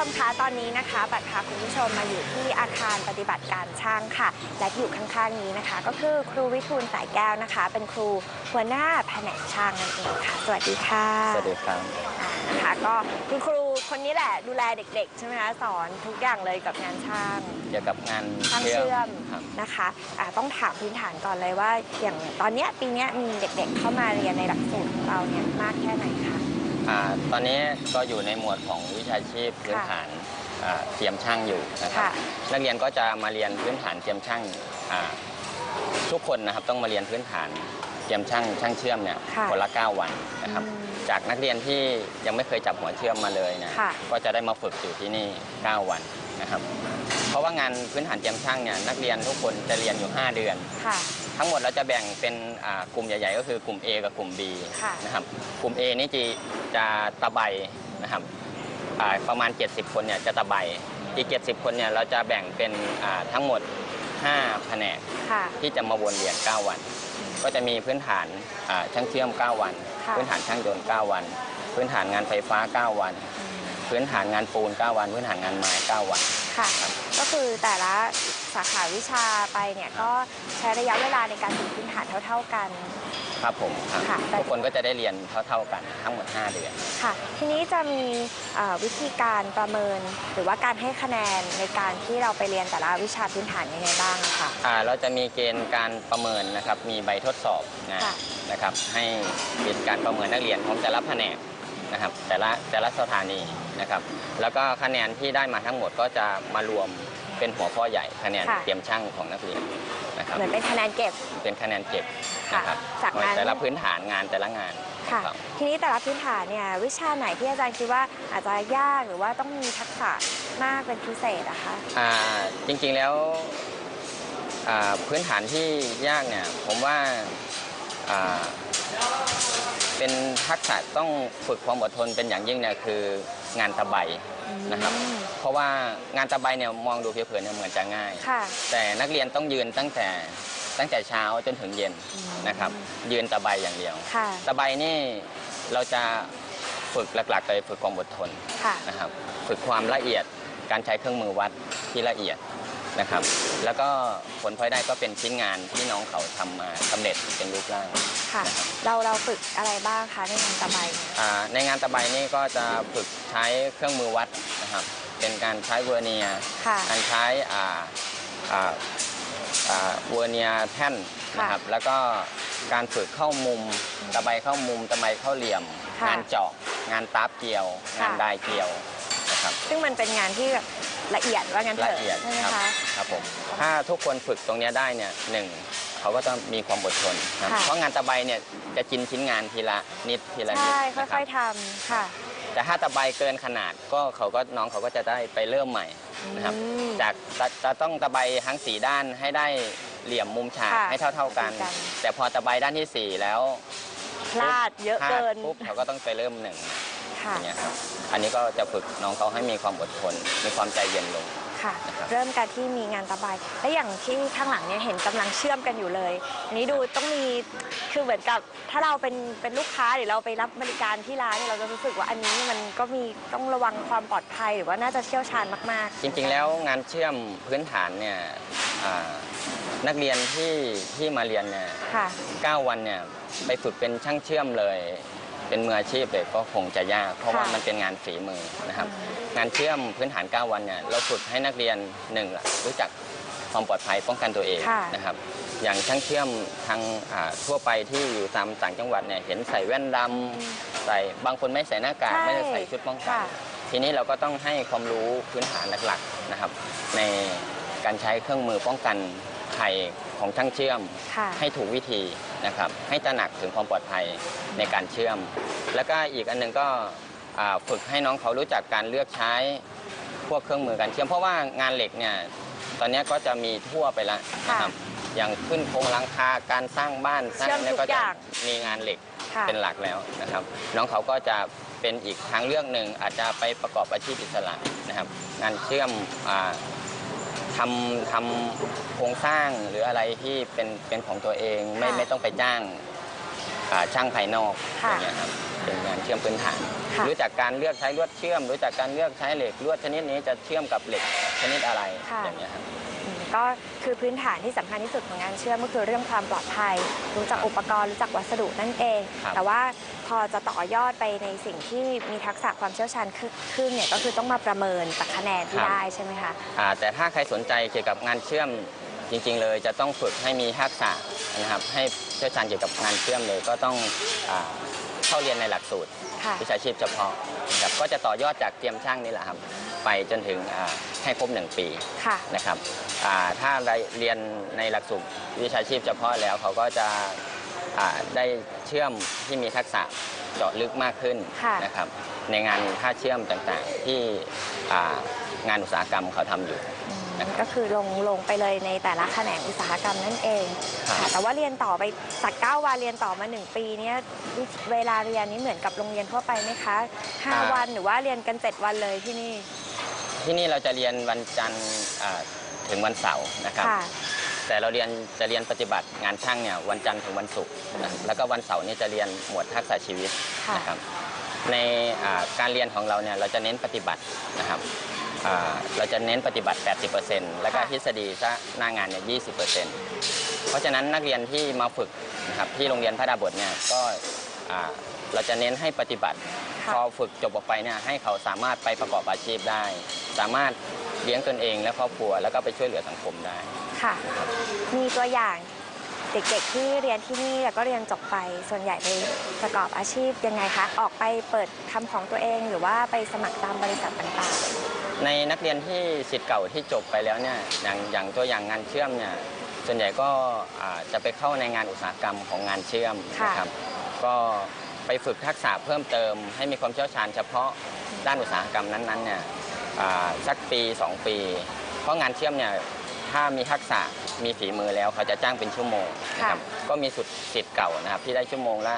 ชมคะตอนนี้นะคะบัตรพาคุณผู้ชมมาอยู่ที่อาคารปฏิบัติการช่างค่ะ และอยู่ข้างๆนี้นะคะ ก็คือครูวิทูลสายแก้วนะคะ เป็นครูหัวหน้าแผนกช่างนั่นเองค่ะ สวัสดีค่ะสวัสดีครับอ่านะคะก็คุณครูคนนี้แหละดูแลเด็กๆใช่ไหมคะสอนทุกอย่างเลยกับงานช่างเกี่ยวกับงานช่างเชื่อมครับนะคะอ่าต้องถามพื้นฐานก่อนเลยว่า อย่างตอนเนี้ยปีเนี้ยมีเด็กๆเข้ามาเรียนในหลักสูตรของเราเนี่ยมากแค่ไหนคะ อ่าตอนนี้ก็อยู่ในหมวดของวิชาชีพพื้นฐานอ่าเตรียมช่างอยู่นะครับ ค่ะ นักเรียนก็จะมาเรียนพื้นฐานเตรียมช่างอ่าทุกคนนะครับต้องมาเรียนพื้นฐานเตรียมช่างช่างเชื่อมเนี่ยค่ะคนละ 9 วันนะครับ อืมจากนักเรียนที่ยังไม่เคยจับหัวเชื่อมมาเลยนะค่ะ ก็จะได้มาฝึกอยู่ที่นี่ 9 วันนะครับ เพราะว่างานพื้นฐานเตรียมช่างเนี่ยนักเรียนทุกคนจะเรียนอยู่ 5 เดือน ค่ะ ทั้งหมดเราจะแบ่งเป็นอ่ากลุ่มใหญ่ ๆ ก็คือกลุ่ม A กับกลุ่ม B ค่ะนะครับกลุ่ม A นี่จะจะตะไบนะครับอ่าประมาณ 70 คนเนี่ยจะตะไบอีก 70 คนเนี่ยเราจะแบ่งเป็นอ่าทั้งหมด 5 แผนก ค่ะ ที่จะมาวนเรียน 9 วัน ก็จะมีพื้นฐานอ่าช่างเชื่อม 9 วัน ค่ะ พื้นฐานช่างยนต์ 9 วัน พื้นฐานงานไฟฟ้า 9 วัน พื้นฐานงานปูน 9 วัน พื้นฐานงานไม้ 9 วัน ค่ะ ก็คือแต่ละสาขาวิชาไปเนี่ยก็ใช้ระยะเวลาในการฝึกพื้นฐานเท่า ๆกัน ครับผมครับค่ะทุกคนก็จะได้เรียนเท่าๆกันทั้งหมด 5 เดือน ค่ะ ทีนี้จะมีเอ่อวิธีการประเมิน หรือว่าการให้คะแนนในการที่เราไปเรียนแต่ละวิชาพื้นฐานยังไงบ้างอะค่ะอ่าเราจะมีเกณฑ์การประเมินนะครับ มีใบทดสอบนะค่ะ นะครับ ให้เป็นการประเมินนักเรียนของแต่ละแผนกนะครับ แต่ละแต่ละสถานี นะครับแล้วก็คะแนนที่ได้มาทั้งหมดก็จะมารวมเป็นหัวข้อใหญ่คะแนนค่ะ เตรียมช่างของนักเรียนนะครับเหมือนเป็นคะแนนเก็บ เป็นคะแนนเก็บค่ะนะครับจากนั้น แต่ละพื้นฐานงานแต่ละงานของค่ะเขาทีนี้แต่ละพื้นฐานเนี่ยวิชาไหนที่อาจารย์คิดว่าอาจจะยากหรือว่าต้องมีทักษะมากเป็นพิเศษอะคะ อ่าจริงๆแล้วอ่าพื้นฐานที่ยากเนี่ยผมว่าอ่าเป็นทักษะต้องฝึกความอดทนเป็นอย่างยิ่งเนี่ยคือ งานตะไบนะครับอืมเพราะว่างานตะไบเนี่ยมองดูเผินๆเนี่ยเหมือนจะง่าย ค่ะแต่นักเรียนต้องยืนตั้งแต่ตั้งแต่เช้าจนถึงเย็นอืมนะครับ ยืนตะไบอย่างเดียว ค่ะ ตะไบนี่เราจะฝึกหลักๆเลยฝึกความอดทนค่ะ นะครับ ฝึกความละเอียดการใช้เครื่องมือวัดที่ละเอียด นะครับ แล้วก็ผลพลอยได้ก็เป็นชิ้นงานที่น้องเขาทำมาสำเร็จเป็นรูปร่าง ค่ะ เราเราฝึกอะไรบ้างคะในงานตะไบเนี่ยอ่าในงานตะไบนี่ก็จะฝึกใช้เครื่องมือวัดนะครับ เป็นการใช้เวอร์เนียร์ค่ะ การใช้อ่าอ่าอ่าเวอร์เนียร์แท่นนะครับ แล้วก็การฝึกเข้ามุมตะไบเข้ามุมตะไบเข้าเหลี่ยม ค่ะงานเจาะงานตาบเกี่ยว ค่ะ งานได้เกี่ยวนะครับ ซึ่งมันเป็นงานที่แบบ ละเอียดว่างั้นเถละอะเอียดใช่ไหมครับคะ ครับผมถ้าทุกคนฝึกตรงเนี้ยได้เนี่ยหนึ่งเขาก็ต้องมีความอดทนนะค่ะ เพราะงานตะไบเนี่ยจะกินชิ้นงานทีละนิดทีละนิดใช่นะค่ครัอบยๆทำค่ะ แต่ถ้าตะไบเกินขนาดก็เขาก็น้องเขาก็จะได้ไปเริ่มใหม่นะครับ อืมจากจะจะต้องตะไบทั้งสีด้านให้ได้เหลี่ยมมุมฉากค่ะให้เท่า ๆกันเหมือนกัน แต่พอตะไบด้านที่สี่แล้วพลาดเยอะพลาดเกิน ปุ๊บเขาก็ต้องไปเริ่มหนึ่ง ค่ะ อย่างเงี้ยครับอันนี้ก็จะฝึกน้องเขาให้มีความอดทน มีความใจเย็นลง ค่ะ นะครับ เริ่มกันที่มีงานตะไบและอย่างที่ข้างหลังเนี่ยเห็นกำลังเชื่อมกันอยู่เลย อันนี้ดูต้องมีคือเหมือนกับถ้าเราเป็นเป็นลูกค้าหรือเราไปรับบริการที่ร้านเนี่ยเราจะรู้สึกว่าอันนี้มันก็มีต้องระวังความปลอดภัยหรือว่าน่าจะเชี่ยวชาญมากๆจริงๆแล้วงานเชื่อมพื้นฐานเนี่ยอ่านักเรียนที่ที่มาเรียนเนี่ยค่ะ 9วันเนี่ยไปฝึกเป็นช่างเชื่อมเลย เป็นมืออาชีพเลยก็คงจะยาก เพราะว่าค่ะมันเป็นงานฝีมือนะครับ งานเชื่อมพื้นฐาน 9 วันเนี่ยเราฝึกให้นักเรียนหนึ่งละรู้จักความปลอดภัยป้องกันตัวเองค่ะนะครับ อย่างช่างเชื่อมทางอ่าทั่วไปที่อยู่ตามต่างจังหวัดเนี่ยเห็นใส่แว่นดำใส่บางคนไม่ใส่หน้ากากใช่ไม่ได้ใส่ชุดป้องกันค่ะทีนี้เราก็ต้องให้ความรู้พื้นฐานหลักๆนะครับ ในการใช้เครื่องมือป้องกันภัย ของช่างเชื่อม ค่ะ ให้ถูกวิธีนะครับ ให้ตระหนักถึงความปลอดภัยในการเชื่อม แล้วก็อีกอันหนึงก็อ่าฝึกให้น้องเขารู้จักการเลือกใช้พวกเครื่องมือการเชื่อม เพราะว่างานเหล็กเนี่ยตอนนี้ก็จะมีทั่วไปแล้วนะครับอย่างขึ้นโครงหลังคาการสร้างบ้านสร้างเชื่อมเนี่ยทุกก็อจะย่าง มีงานเหล็ก ค่ะ เป็นหลักแล้วนะครับ น้องเขาก็จะเป็นอีกทางเลือกหนึ่งอาจจะไปประกอบอาชีพอิสระนะครับ งานเชื่อมอ่า ทำทำโครงสร้างหรืออะไรที่เป็นเป็นของตัวเองไม่ค่ะไม่ต้องไปจ้างอ่าช่างภายนอกค่ะอย่างเงี้ยครับเป็นงานเชื่อมพื้นฐาน ค่ะ รู้จักการเลือกใช้ลวดเชื่อม รู้จักการเลือกใช้เหล็กลวดชนิดนี้จะเชื่อมกับเหล็กชนิดอะไรค่ะ อย่างเงี้ยครับอืม ก็คือพื้นฐานที่สำคัญที่สุดของงานเชื่อมก็คือเรื่องความปลอดภัย รู้จักอุปกรณ์รู้จักวัสดุนั่นเองครับแต่ว่าพอจะต่อยอดไปในสิ่งที่มีทักษะความเชี่ยวชาญขึ้นเนี่ยก็คือต้องมาประเมินจากคะแนนที่ได้ใช่ไหมคะอ่าแต่ถ้าใครสนใจเกี่ยวกับงานเชื่อมจริงๆเลยจะต้องฝึกให้มีทักษะนะครับให้เชี่ยวชาญเกี่ยวกับงานเชื่อมเลยก็ต้องอาเข้าเรียนในหลักสูตรค่ะวิชาชีพเฉพาะนะครับก็จะต่อยอดจากเตรียมช่างนี่แหละครับ ไปจนถึงอ่าให้ครบหนึ่งปีค่ะนะครับอ่า ถ้าเรียนในหลักสูตรวิชาชีพเฉพาะแล้วเขาก็จะอ่าได้เชื่อมที่มีทักษะเจาะลึกมากขึ้นค่ะนะครับ ในงานท่าเชื่อมต่างๆ ที่อ่างานอุตสาหกรรมเขาทำอยู่อืมนะครับก็คือลงลงไปเลยในแต่ละแขนงอุตสาหกรรมนั่นเองครับค่ะแต่ว่าเรียนต่อไปจาก9วันเรียนต่อมา 1 ปีเนี้ยเวลาเรียนนี้เหมือนกับโรงเรียนทั่วไปไหมคะ 5 วันหรือว่าเรียนกัน 7 วันเลยที่นี่ ที่นี่เราจะเรียนวันจันทร์อ่า ถึงวันเสาร์นะครับ ค่ะ แต่เราเรียนจะเรียนปฏิบัติงานช่างเนี่ยวันจันทร์ถึงวันศุกร์นะแล้วก็วันเสาร์นี่จะเรียนหมวดทักษะชีวิตค่ะ นะครับ ในอ่าการเรียนของเราเนี่ยเราจะเน้นปฏิบัตินะครับอ่าเราจะเน้นปฏิบัติ 80%แล้วก็ค่ะ ทฤษฎีซะหน้างานเนี่ย20%เพราะฉะนั้นนักเรียนที่มาฝึกนะครับที่โรงเรียนพระดาบทเนี่ยก็อ่าเราจะเน้นให้ปฏิบัติค่ะพอฝึกจบออกไปเนี่ยให้เขาสามารถไปประกอบอาชีพได้ สามารถ เลี้ยงตนเองและครอบครัวแล้วก็ไปช่วยเหลือสังคมได้ ค่ะ มีตัวอย่างเด็กๆที่เรียนที่นี่แล้วก็เรียนจบไปส่วนใหญ่ไปประกอบอาชีพยังไงคะออกไปเปิดทำของตัวเองหรือว่าไปสมัครตามบริษัทต่างในนักเรียนที่สิทธิ์เก่าที่จบไปแล้วเนี่ยอย่างอย่างตัวอย่างงานเชื่อมเนี่ยส่วนใหญ่ก็อ่าจะไปเข้าในงานอุตสาหกรรมของงานเชื่อมค่ะนะครับก็ไปฝึกทักษะเพิ่มเติม ให้มีความเชี่ยวชาญเฉพาะด้านอุตสาหกรรมนั้นๆเนี่ยอ่า สักปี 2 ปี เพราะงานเชื่อมเนี่ยถ้ามีทักษะมีฝีมือแล้วเขาจะจ้างเป็นชั่วโมงนะครับก็มีสุดสิทธิ์เก่านะครับที่ได้ชั่วโมงละ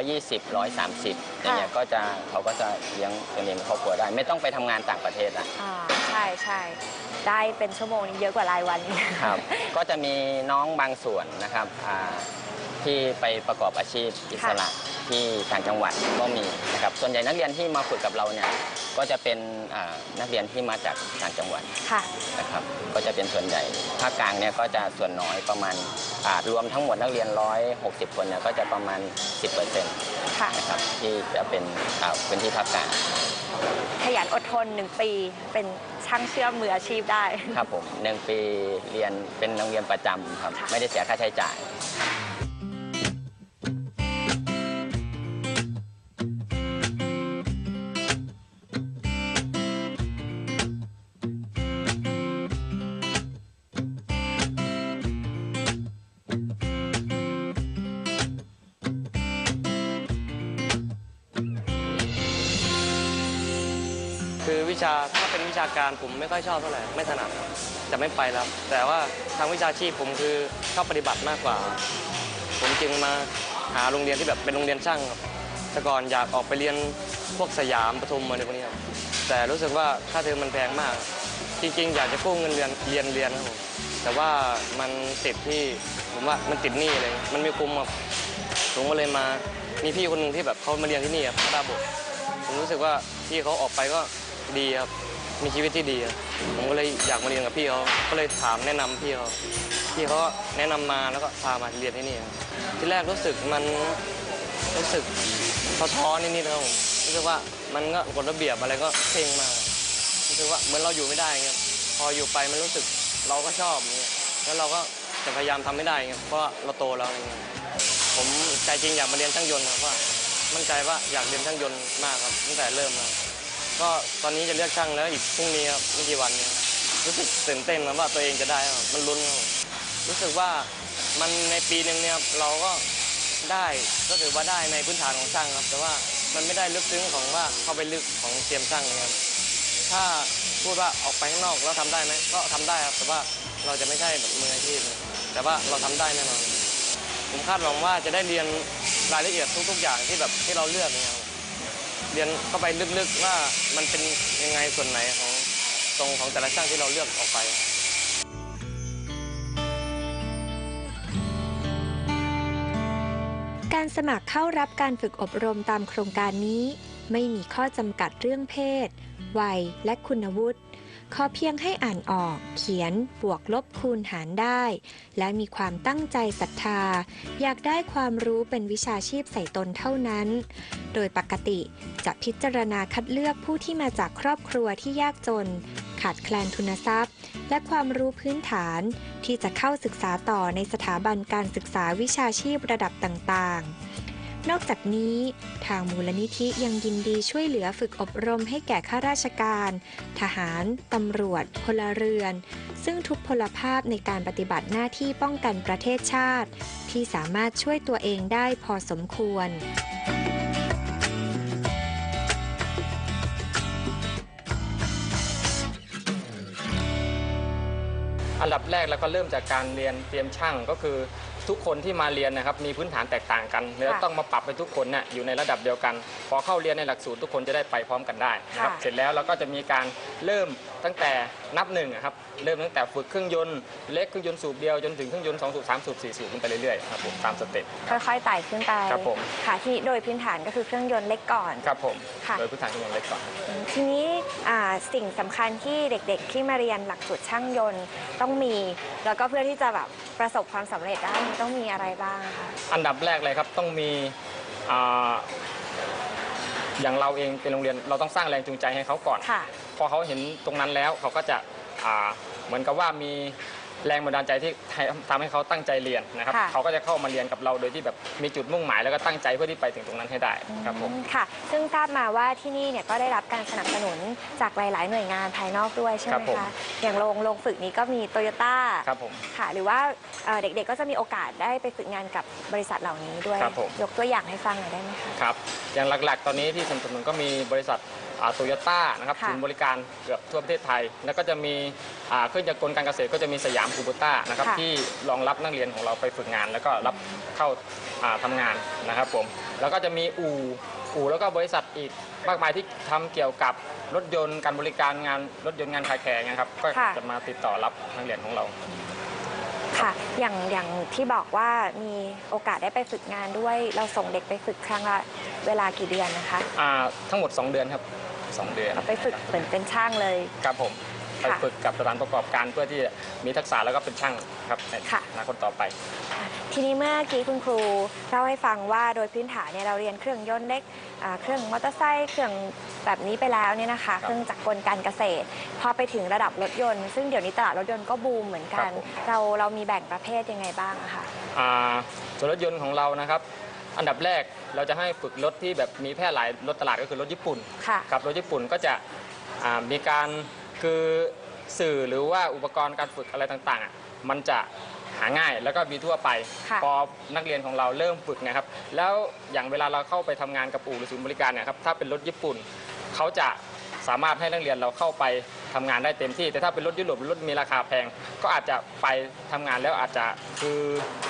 120 130อย่างเงี้ยก็จะเขาก็จะเลี้ยงตัวเองครอบครัวได้ ไม่ต้องไปทำงานต่างประเทศละๆอ่าใช่ใช่ได้เป็นชั่วโมงนี้เยอะกว่ารายวันอีกครับ ก็จะมีน้องบางส่วนนะครับอ่าที่ไปประกอบอาชีพอิสระ ที่ต่างจังหวัดก็มีนะครับส่วนใหญ่นักเรียนที่มาฝึกกับเราเนี่ยก็จะเป็นอ่านักเรียนที่มาจากต่างจังหวัดค่ะนะครับก็จะเป็นส่วนใหญ่ภาคกลางเนี่ยก็จะส่วนน้อยประมาณอ่ารวมทั้งหมดนักเรียน 160 คนเนี่ยก็จะประมาณ 10%ค่ะนะครับที่จะเป็นอ่าพื้นที่ภาคกลางขยันอดทนหนึ่งปีเป็นช่างเชื่อมมืออาชีพได้ ครับผมหนึ่งปีเรียนเป็นโรงเรียนประจำครับค่ะไม่ได้เสียค่าใช้จ่าย การผมไม่ค่อยชอบเท่าไหร่ไม่ถนัดครับจะไม่ไปแล้วแต่ว่าทางวิชาชีพผมคือชอบปฏิบัติมากกว่า ผมจึงมาหาโรงเรียนที่แบบเป็นโรงเรียนช่างครับแต่ก่อนอยากออกไปเรียนพวกสยามปทุมอะไรพวกนี้ครับแต่รู้สึกว่าค่าเทอมมันแพงมาก จริงๆ อยากจะกู้เงินเรียนเรียนเรียนครับผมแต่ว่ามันติดที่ผมว่ามันติดหนี้อะไรเงี้ยมันไม่คุ้มครับผมก็เลยมามีพี่คนหนึ่งที่แบบเขามาเรียนที่นี่ครับพระดาบทผมรู้สึกว่าพี่เขาออกไปก็ดีครับ มีชีวิตที่ดีครับผมก็เลยอยากมาเรียนกับพี่เขาก็เลยถามแนะนำพี่เขาพี่เขาก็แนะนำมาแล้วก็พามาเรียนที่นี่ครับที่แรกรู้สึกมันรู้สึกท้อๆนิดๆครับผมรู้สึกว่ามันก็กฎระเบียบอะไรก็เคร่งมากรู้สึกว่าเหมือนเราอยู่ไม่ได้เงี้ยพออยู่ไปมันรู้สึกเราก็ชอบเงี้ยแล้วเราก็จะพยายามทำไม่ได้เงี้ยเพราะว่าเราโตแล้วอะไรเงี้ยผมใจจริงอยากมาเรียนช่างยนต์ครับเพราะว่า มั่นใจว่าอยากเรียนช่างยนต์มากครับตั้งแต่เริ่มแล้ว ก็ตอนนี้จะเลือกช่างแล้วอีกพรุ่งนี้ครับไม่กี่วันนี้รู้สึกตื่นเต้นครับว่าตัวเองจะได้ครับมันลุ้นครับรู้สึกว่ามันในปีหนึ่งเนี่ยเราก็ได้ก็ถือว่าได้ในพื้นฐานของช่างครับ แต่ว่ามันไม่ได้ลึกซึ้งของว่าเข้าไปลึกของเตรียมช่างนะครับถ้าพูดว่าออกไปข้างนอกแล้วทำได้ไหมก็ทำได้ครับ แต่ว่าเราจะไม่ใช่แบบมืออาชีพแต่ว่าเราทำได้แน่นอนผมคาดหวังว่าจะได้เรียนรายละเอียดทุก ๆ อย่างที่แบบที่เราเลือกเนี่ยครับ เรียนเข้าไปลึกๆว่ามันเป็นยังไงส่วนไหนของตรงของแต่ละช่างที่เราเลือกออกไปกการสมัครเข้ารับการฝึกอบรมตามโครงการนี้ ไม่มีข้อจำกัดเรื่องเพศ วัย และคุณวุฒิ ขอเพียงให้อ่านออก เขียน บวกลบคูณหารได้ และมีความตั้งใจศรัทธา อยากได้ความรู้เป็นวิชาชีพใส่ตนเท่านั้น โดยปกติจะพิจารณาคัดเลือกผู้ที่มาจากครอบครัวที่ยากจน ขาดแคลนทุนทรัพย์ และความรู้พื้นฐาน ที่จะเข้าศึกษาต่อในสถาบันการศึกษาวิชาชีพระดับต่างๆ นอกจากนี้ทางมูลนิธิยังยินดีช่วยเหลือฝึกอบรมให้แก่ข้าราชการ ทหาร ตำรวจ พลเรือน ซึ่งทุกพลภาพในการปฏิบัติหน้าที่ป้องกันประเทศชาติ ที่สามารถช่วยตัวเองได้พอสมควรอันดับแรกเราก็เริ่มจากการเรียนเตรียมช่างก็คือ ทุกคนที่มาเรียนนะครับมีพื้นฐานแตกต่างกันแล้วค่ะต้องมาปรับให้ทุกคนเนี่ยอยู่ในระดับเดียวกัน พอเข้าเรียนในหลักสูตรทุกคนจะได้ไปพร้อมกันได้นะครับค่ะ เสร็จแล้วเราก็จะมีการเริ่มตั้งแต่ นับหนึ่งอะครับเริ่มตั้งแต่ฝึกเครื่องยนต์เล็กเครื่องยนต์สูบเดียวจนถึงเครื่องยนต์สองสูบสามสูบสี่สูบขึ้นไปเรื่อยๆครับผมตามสเต็ป ค่อยๆไต่ขึ้นไปครับผม ค่ะที่โดยพื้นฐานก็คือเครื่องยนต์เล็กก่อน ครับผมค่ะ โดยพื้นฐานเครื่องยนต์เล็กก่อน ทีนี้อ่าสิ่งสำคัญที่เด็กๆ ที่มาเรียนหลักสูตรช่างยนต์ต้องมี แล้วก็เพื่อที่จะแบบประสบความสำเร็จได้มันต้องมีอะไรบ้างคะอันดับแรกเลยครับต้องมีอ่าอย่างเราเองเป็นโรงเรียนเราต้องสร้างแรงจูงใจให้เขาก่อน ค่ะ พอเขาเห็นตรงนั้นแล้วเขาก็จะอ่าเหมือนกับว่ามีแรงบันดาลใจที่ให้ทำให้เขาตั้งใจเรียนนะครับค่ะเขาก็จะเข้ามาเรียนกับเราโดยที่แบบมีจุดมุ่งหมายแล้วก็ตั้งใจเพื่อที่ไปถึงตรงนั้นให้ได้ครับผมอืมค่ะ ซึ่งทราบมาว่าที่นี่เนี่ยก็ได้รับการสนับสนุนจากหลาย ๆ หน่วยงานภายนอกด้วยใช่ไหครัมบผมคะอย่างโรงโรงฝึกนี้ก็มีโตโยต้าครับผมค่ะ หรือว่าเอ่อเด็ก ๆ ก็จะมีโอกาสได้ไปฝึกงานกับบริษัทเหล่านี้ด้วยครับผมยกตัวอย่างให้ฟังหน่อยได้ไหมคะครับอย่างหลัก ๆ ตอนนี้ที่สนับสนุนก็มีบริษัท โตโยต้านะครับค่ะ ศูนย์บริการเกือบทั่วประเทศไทย แล้วก็จะมีอ่าเครื่องจักรกลการเกษตรก็จะมีสยามคูโบต้านะครับค่ะที่รองรับนักเรียนของเราไปฝึกงาน แล้วก็รับเข้าอ่าทำางานนะครับผมแล้วก็จะมีอู่อู่แล้วก็บริษัทอีกมากมายที่ทำเกี่ยวกับรถยนต์การบริการงานรถยนต์งานคาแคร์นะครับก็ค่ะ จะมาติดต่อรับนักเรียนของเรา ค่ะ อย่างอย่างที่บอกว่ามีโอกาสได้ไปฝึกงานด้วย เราส่งเด็กไปฝึกครั้งละเวลากี่เดือนนะคะ อ่าทั้งหมด 2 เดือนครับ สองเดือนเราไปฝึกเหมือนเป็นช่างเลย ครับผมไปค่ะฝึกกับสถานประกอบการเพื่อที่จะมีทักษะแล้วก็เป็นช่างครับในค่ะอนาคตต่อไป ทีนี้เมื่อกี้คุณครูเล่าให้ฟังว่าโดยพื้นฐานเนี่ยเราเรียนเครื่องยนต์เล็กอ่าเครื่องมอเตอร์ไซค์เครื่องแบบนี้ไปแล้วเนี่ยนะคะ เครื่องจักรกลการเกษตร พอไปถึงระดับรถยนต์ ซึ่งเดี๋ยวนี้ตลาดรถยนต์ก็บูมเหมือนกันครับผมเราเรามีแบ่งประเภทยังไงบ้างอะคะอ่าส่วนรถยนต์ของเรานะครับ อันดับแรกเราจะให้ฝึกรถที่แบบมีแพร่หลายรถตลาดก็คือรถญี่ปุ่นค่ะ ครับรถญี่ปุ่นก็จะอ่ามีการคือสื่อหรือว่าอุปกรณ์การฝึกอะไรต่างๆอะมันจะหาง่ายแล้วก็มีทั่วไป ค่ะ พอนักเรียนของเราเริ่มฝึกเนะครับ แล้วอย่างเวลาเราเข้าไปทำงานกับอู่หรือศูนย์บริการเนี่ยครับถ้าเป็นรถญี่ปุ่นเขาจะ สามารถให้นักเรียนเราเข้าไปทำงานได้เต็มที่ แต่ถ้าเป็นรถยุโรปหรือรถมีราคาแพง ก็อาจจะไปทำงานแล้วอาจจะคือ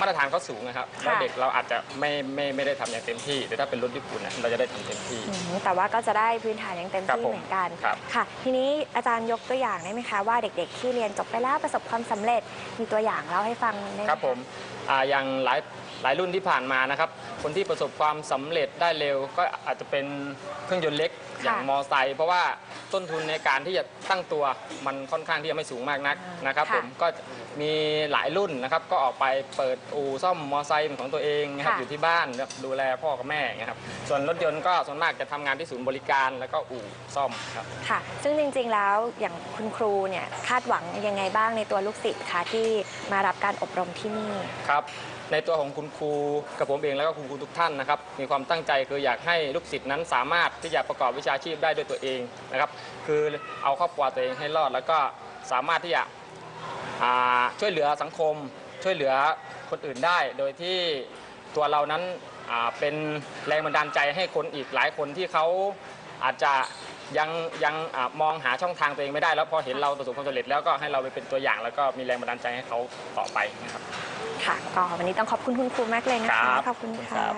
มาตรฐานเขาสูงนะครับแล้วเด็กเราอาจจะไม่ไม่ไม่ได้ทำอย่างเต็มที่ แต่ถ้าเป็นรถญี่ปุ่นเนี่ยเราจะได้ทำเต็มที่อืมแต่ว่าก็จะได้พื้นฐานอย่างเต็มครับที่ผมเหมือนกันครับค่ะ ทีนี้อาจารย์ยกตัวอย่างได้ไหมคะว่าเด็กๆ ที่เรียนจบไปแล้วประสบความสำเร็จมีตัวอย่างเล่าให้ฟังได้ไหมครับผมอ่าอย่างหลาย หลายรุ่นที่ผ่านมานะครับ คนที่ประสบความสำเร็จได้เร็ว ก็อาจจะเป็นเครื่องยนต์เล็กอย่างมอไซค์เพราะว่าต้นทุนในการที่จะตั้งตัวมันค่อนข้างที่จะไม่สูงมากนักนะครับ ค่ะผมก็มีหลายรุ่นนะครับ ก็ออกไปเปิดอู่ซ่อมมอไซค์เป็นของตัวเองนะครับค่ะ อยู่ที่บ้านดูแลพ่อกับแม่นะครับ ส่วนรถยนต์ก็ส่วนมากจะทำงานที่ศูนย์บริการแล้วก็อู่ซ่อมครับ ค่ะ ซึ่งจริงๆ แล้วอย่างคุณครูเนี่ยคาดหวังยังไงบ้างในตัวลูกศิษย์คะที่มารับการอบรมที่นี่ ครับ ในตัวของคุณครูกับผมเองแล้วก็คุณครูทุกท่านนะครับมีความตั้งใจคืออยากให้ลูกศิษย์นั้นสามารถที่จะประกอบวิชาชีพได้ด้วยตัวเองนะครับคือเอาครอบครัวตัวเองให้รอด แล้วก็สามารถที่จะช่วยเหลือสังคม ช่วยเหลือคนอื่นได้ โดยที่ตัวเรานั้นเป็นแรงบันดาลใจให้คนอีกหลายคนที่เขาอาจจะยังยังอมองหาช่องทางตัวเองไม่ได้ แล้วพอเห็นเราประสบความสำเร็จแล้วก็ให้เราไปเป็นตัวอย่าง แล้วก็มีแรงบันดาลใจให้เขาต่อไปนะครับ ค่ะ ก็วันนี้ต้องขอบคุณคุณครูมากเลยนะคะ ครับขอบคุณขอบคุณคค่ะรับ